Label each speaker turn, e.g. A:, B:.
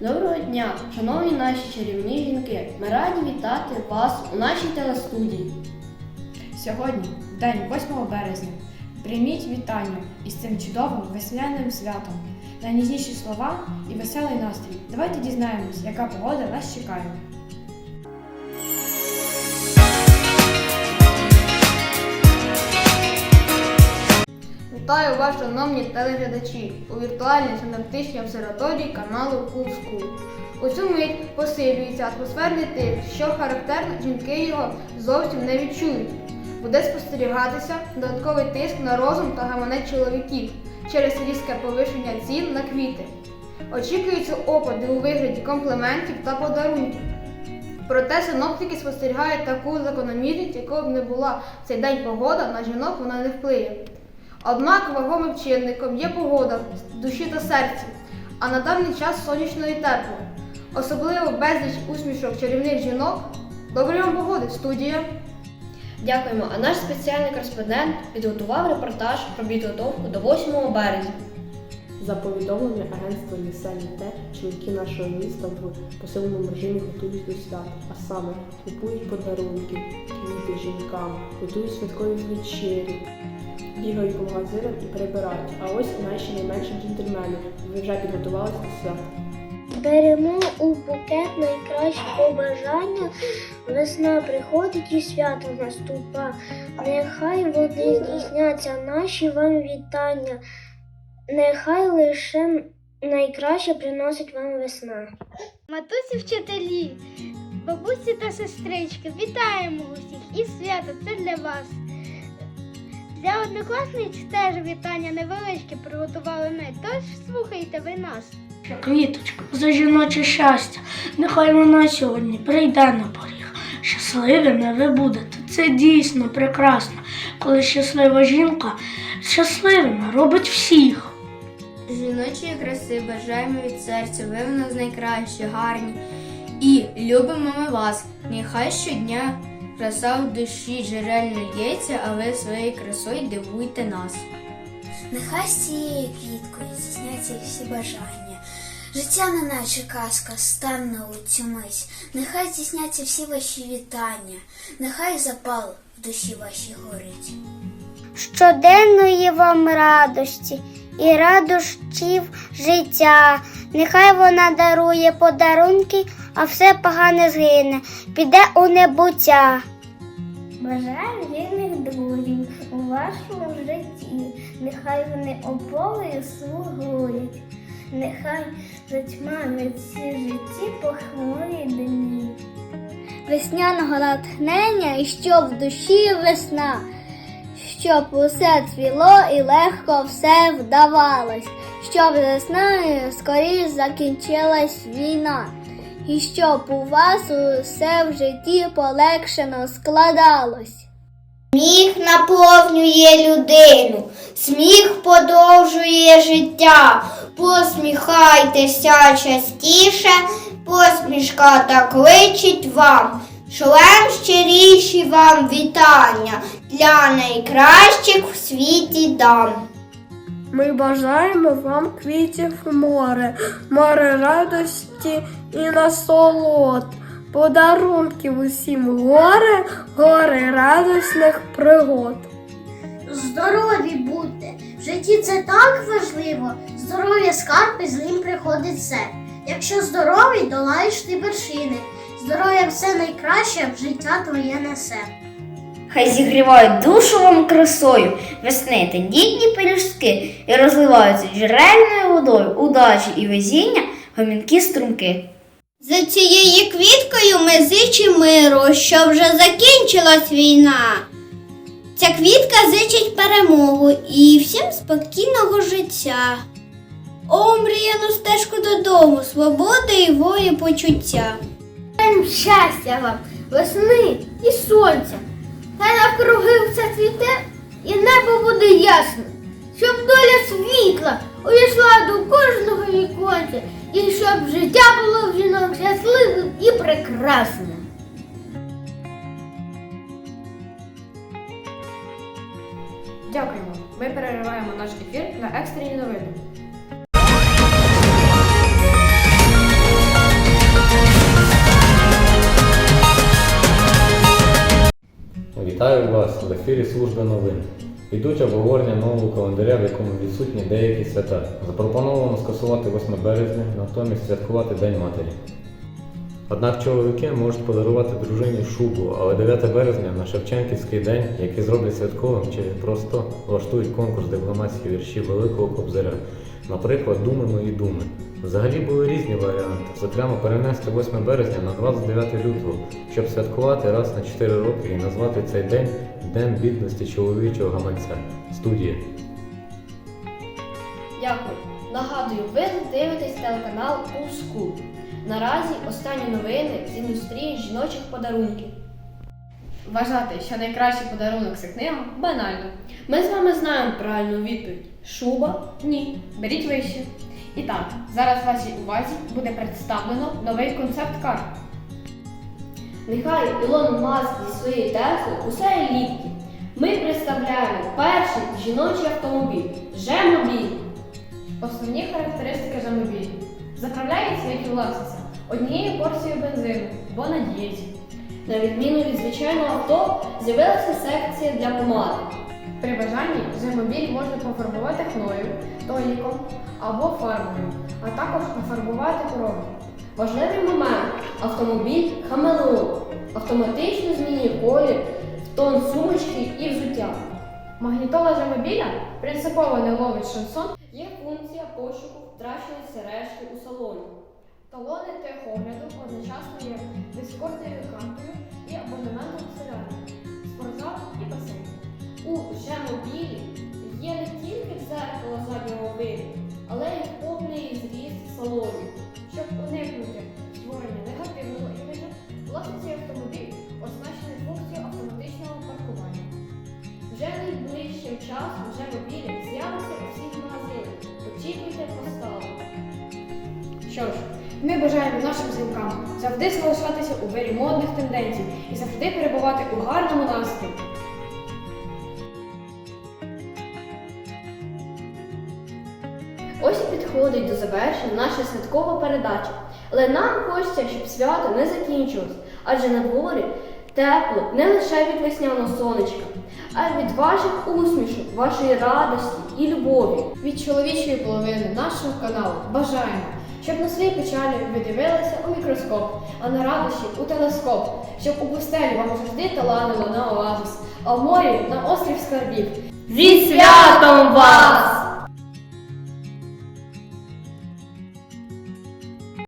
A: Доброго дня, шановні наші чарівні жінки. Ми раді вітати вас у нашій телестудії.
B: Сьогодні, день 8 березня, прийміть вітання із цим чудовим весняним святом. Найніжніші слова і веселий настрій. Давайте дізнаємось, яка погода нас чекає.
A: Вітаю вас, шановні телеглядачі, у віртуальній синаптичній обсерваторії каналу Кувску. У цю мить посилюється атмосферний тиск, що характерно, жінки його зовсім не відчують. Буде спостерігатися додатковий тиск на розум та гаманець чоловіків через різке повищення цін на квіти. Очікуються опади у вигляді компліментів та подарунків. Проте синоптики спостерігають таку закономірність, якою б не була в цей день погода, на жінок вона не вплиє. Однак вагомим чинником є погода душі та серці, а на даний час сонячно і тепло. Особливо безліч усмішок чарівних жінок. Доброї вам погоди, студія! Дякуємо. А наш спеціальний кореспондент підготував репортаж про підготовку до 8 березня.
C: За повідомленням агентства Ліселі Те, чоловіки нашого міста в посиленому режимі готують до свята, а саме купують подарунки, квіти жінкам, готують святкові вечері, бігають по магазинам і прибирають. А ось наші найменші джентльмени. Ви вже підготувалися до свята.
D: Беремо у букет найкращі побажання. Весна приходить і свято наступа. Нехай вони здійсняться наші вам вітання. Нехай лише найкраще приносить вам весна.
E: Матусі вчителі, бабусі та сестрички, вітаємо усіх і свято це для вас. Для однокласниць теж вітання невеличке приготували ми, тож слухайте ви нас.
F: Квіточка, за жіноче щастя, нехай вона сьогодні прийде на поріг. Щасливими ви будете. Це дійсно прекрасно, коли щаслива жінка щасливими робить всіх.
G: Жіночої краси бажаємо від серця, ви в нас найкращі, гарні. І любимо ми вас. Нехай щодня краса в душі джерельно лється, а ви своєю красою дивуйте нас.
H: Нехай з цією квіткою здійсняться всі бажання. Життя не наче казка, стане у цю мить. Нехай здійсняться всі ваші вітання, нехай запал в душі вашій горить.
D: Щоденної вам радості і радощів життя. Нехай вона дарує подарунки, а все погане згине, піде у небуття. Бажаю вірних друзів у вашому житті. Нехай вони опорою слугують, нехай затьмарять всі житті похмурі дні. Весняного натхнення і щоб в душі весна, щоб усе цвіло і легко все вдавалось, щоб весною скоріш закінчилась війна, і щоб у вас усе в житті полегшено складалось.
I: Сміх наповнює людину, сміх подовжує життя. Посміхайтеся частіше, посмішка так личить вам. Шлем щиріші вам вітання для найкращих в світі дам.
F: Ми бажаємо вам квітів море, море радості і насолод, подарунків усім горе, горе радісних пригод.
D: Здорові будьте! В житті це так важливо. Здоров'я скарб і з ним приходить все. Якщо здоровий, долаєш ти вершини. Здоров'я все найкраще в життя твоє несе.
G: Хай зігрівають душу вам красою, весни тендітні пелюстки і розливаються джерельною водою, удачі і везіння, гомінкі струмки.
I: За цією квіткою ми зичимо миру, що вже закінчилась війна. Ця квітка зичить перемогу і всім спокійного життя. О, мріяну стежку додому, свободи і волі почуття.
D: Щастя вам, весни і сонця. Хай навкруги все цвіте і небо буде ясне, щоб доля світла увійшла до кожного віконця, і щоб життя було в жінок щасливим і прекрасним.
B: Дякуємо. Ми перериваємо наш ефір на екстрені новини.
J: Ефірі Служби новин. Йдуть обговорення нового календаря, в якому відсутні деякі свята. Запропоновано скасувати 8 березня, натомість святкувати День Матері. Однак чоловіки можуть подарувати дружині шубу, але 9 березня на Шевченківський день, який зроблять святковим чи просто влаштують конкурс дипломатських віршів Великого Кобзаря. Наприклад, Думи мої думи. Взагалі були різні варіанти, зокрема перенести 8 березня на 29 лютого, щоб святкувати раз на 4 роки і назвати цей день День бідності чоловічого гаманця. Студія.
B: Дякую. Нагадую, ви дивитесь телеканал School. Наразі останні новини з індустрії жіночих подарунків. Вважати, що найкращий подарунок це книга банально. Ми з вами знаємо правильну відповідь. Шуба? Ні. Беріть вище. І так, зараз вашій увазі буде представлено новий концепт кар. Нехай Ілон Маск зі своєю Теслою усе елітні. Ми представляємо перший жіночий автомобіль Жемобіль. Основні характеристики Жемобілі. Заправляється, як і власниця, однією порцією бензину, бо на дієті. На відміну від звичайного авто, з'явилася секція для помади. При бажанні Жемобіль можна пофарбувати хною, тоніком або фарбою, а також пофарбувати корову. Важливий момент автомобіль хамелеон автоматично змінює колір в тон сумочки і взуття. Магнітола Жемобіля принципово не ловить шансон. Є функція пошуку втраченої сережки у салоні. Талони техогляду одночасно є дискордною картою і абонементом солярі, спортзал і басейн. У Жемобілі є не тільки дзеркало заднього виду, але й повний зріст салону. Щоб уникнути створення негативного іміджу, власниці автомобіль оснащений функцією автоматичного паркування. Вже найближчим часом Жемобілі з'явиться у всіх магазинах. Очікуйте поставок. Що ж, ми бажаємо нашим жінкам завжди залишатися у вирі модних тенденцій і завжди перебувати у гарному настрої. Підходить до завершення наша святкова передача. Але нам хочеться, щоб свято не закінчилось, адже на дворі тепло не лише від весняного сонечка, а й від ваших усмішок, вашої радості і любові. Від чоловічої половини нашого каналу бажаємо, щоб на свої печалі ви дивилися у мікроскоп, а на радощі у телескоп, щоб у пустелі вам завжди таланило на оазис, а в морі на острів скарбів.
A: Зі святом вас!